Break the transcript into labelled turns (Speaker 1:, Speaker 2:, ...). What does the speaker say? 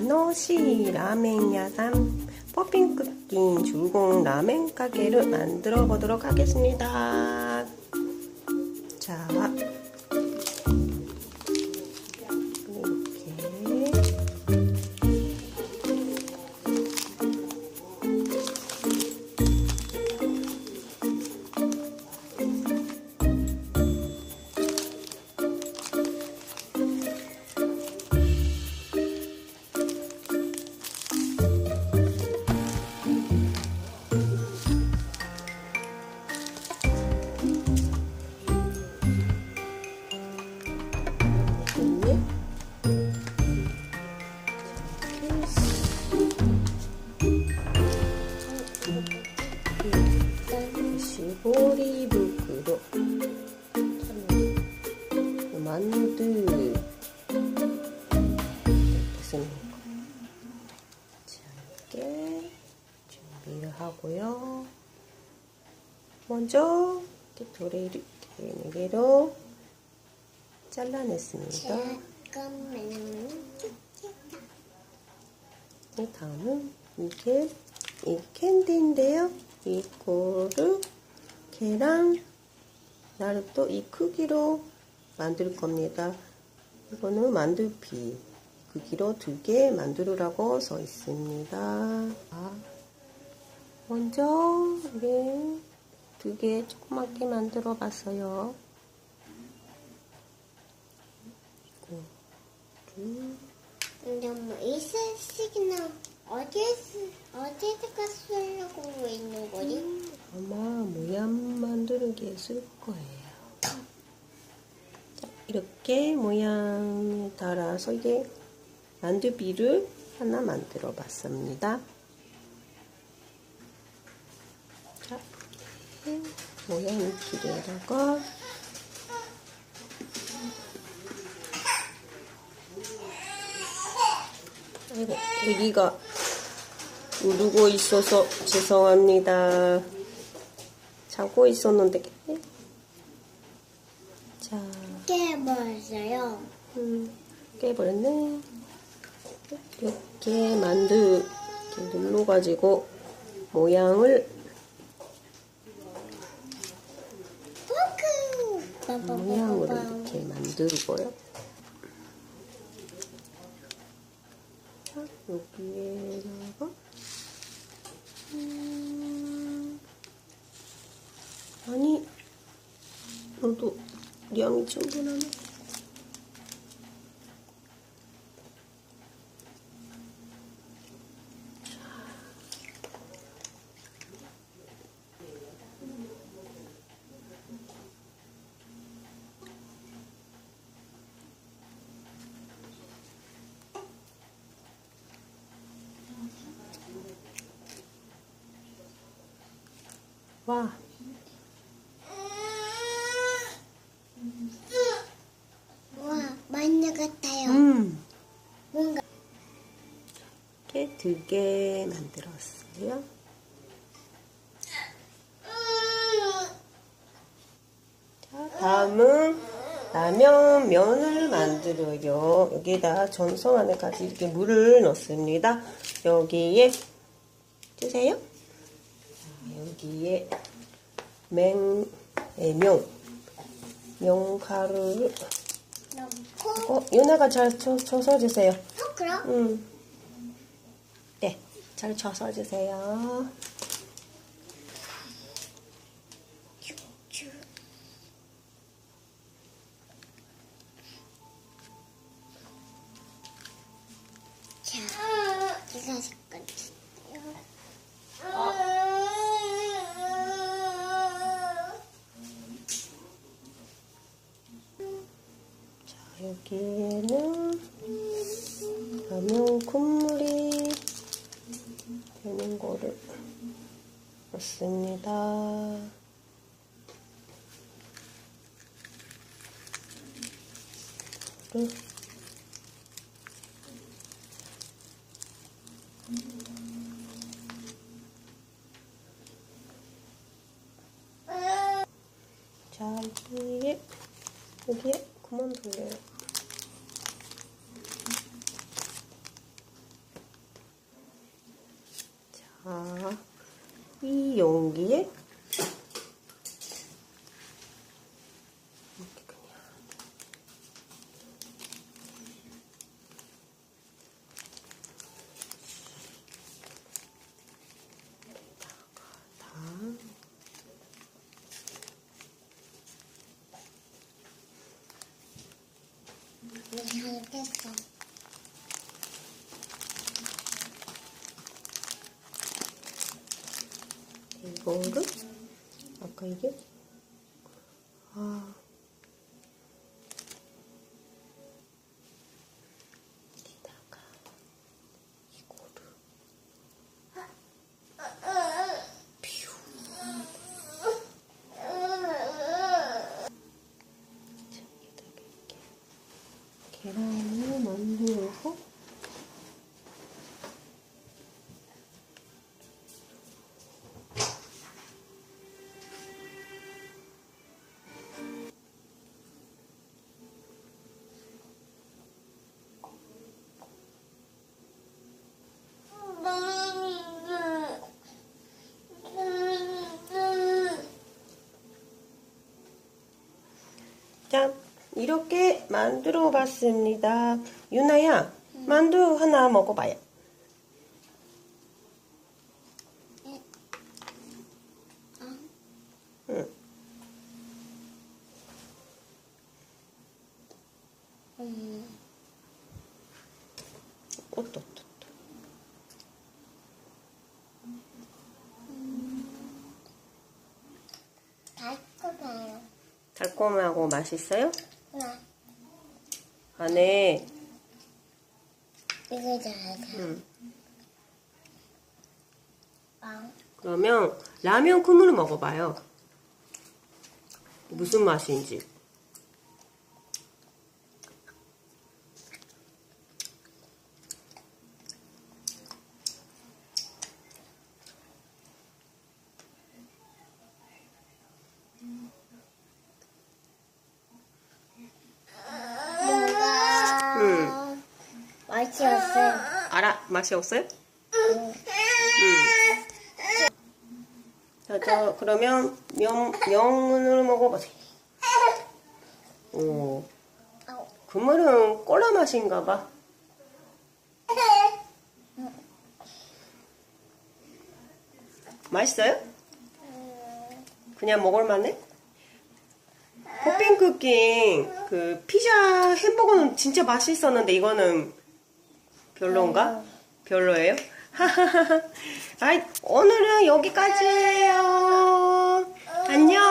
Speaker 1: 아노시 라멘 야산 퍼핑 끓긴 줄공 라멘 가게를 만들어 보도록 하겠습니다. 자, 먼저 이렇게 도레이를 이렇게 4개로 잘라냈습니다.
Speaker 2: 잠깐만요.
Speaker 1: 이 다음은 이게 이 캔디인데요. 이거를 계란 나름도 이 크기로 만들 겁니다. 이거는 만두피 크기로 두 개 만들으라고 써 있습니다. 자, 먼저 이게 두 개 조그맣게 만들어 봤어요.
Speaker 2: 근데 뭐 이슬식이나 어디에 쓰- 어디에다가 쓰려고 있는 거지?
Speaker 1: 아마 모양 만들기에 쓸 거예요. 자, 이렇게 모양에 따라서 이게 만두비를 하나 만들어 봤습니다. 자, 이렇게 모양 있기에다가 아이고, 여기가 누르고 있어서 죄송합니다. 자고 있었는데. 자,
Speaker 2: 깨버렸어요.
Speaker 1: 음, 깨버렸네. 이렇게 만두 이렇게 눌러가지고 모양을
Speaker 2: 포크.
Speaker 1: 모양으로 이렇게 만들고요. 자, 여기에다가 음, 아니 너도 양이 충분하네. 와,
Speaker 2: 와, 만두 같아요.
Speaker 1: 음,
Speaker 2: 뭔가
Speaker 1: 이렇게 두 개 만들었어요. 자, 다음은 라면 면을 만들어요. 여기다 전성 안에까지 이렇게 물을 넣습니다. 여기에 주세요. 자, 여기에 맹, 에, 명, 명가루를
Speaker 2: 넣고
Speaker 1: 어, 유나가 잘 쳐, 쳐서 주세요.
Speaker 2: 어, 그럼
Speaker 1: 음. 네, 잘 쳐서 주세요. 여기에는 라면 국물이 되는 거를 넣습니다. 를 자, 여기에, 여기에 그만 돌려요. 이 용기에
Speaker 2: 이거 잘됐어.
Speaker 1: 이거를 아까 이게? 아 여기다가 이거를 퓨 자, 여기다가 이렇게 계란을 만들어서 자, 이렇게 만들어 봤습니다. 유나야, 만두 하나 먹어봐요. 응.
Speaker 2: 음,
Speaker 1: 어떠, 어떠,
Speaker 2: 달콤해요.
Speaker 1: 달콤하고 맛있어요?
Speaker 2: 나
Speaker 1: 안에,
Speaker 2: 이거 잘해.
Speaker 1: 응.
Speaker 2: 빵.
Speaker 1: 그러면 라면 국물을 먹어봐요. 무슨 맛인지.
Speaker 2: 뭔가
Speaker 1: 응.
Speaker 2: 맛이 없어요.
Speaker 1: 알아? 맛이 없어요?
Speaker 2: 응.
Speaker 1: 응. 자, 저, 그러면 면, 면을 먹어보세요. 오. 그물은 콜라 맛인가 봐. 맛있어요? 그냥 먹을만해? 호핑 쿠킹 그 피자 햄버거는 진짜 맛있었는데 이거는 별론가? 네. 별로예요? 아이, 오늘은 여기까지예요. 안녕.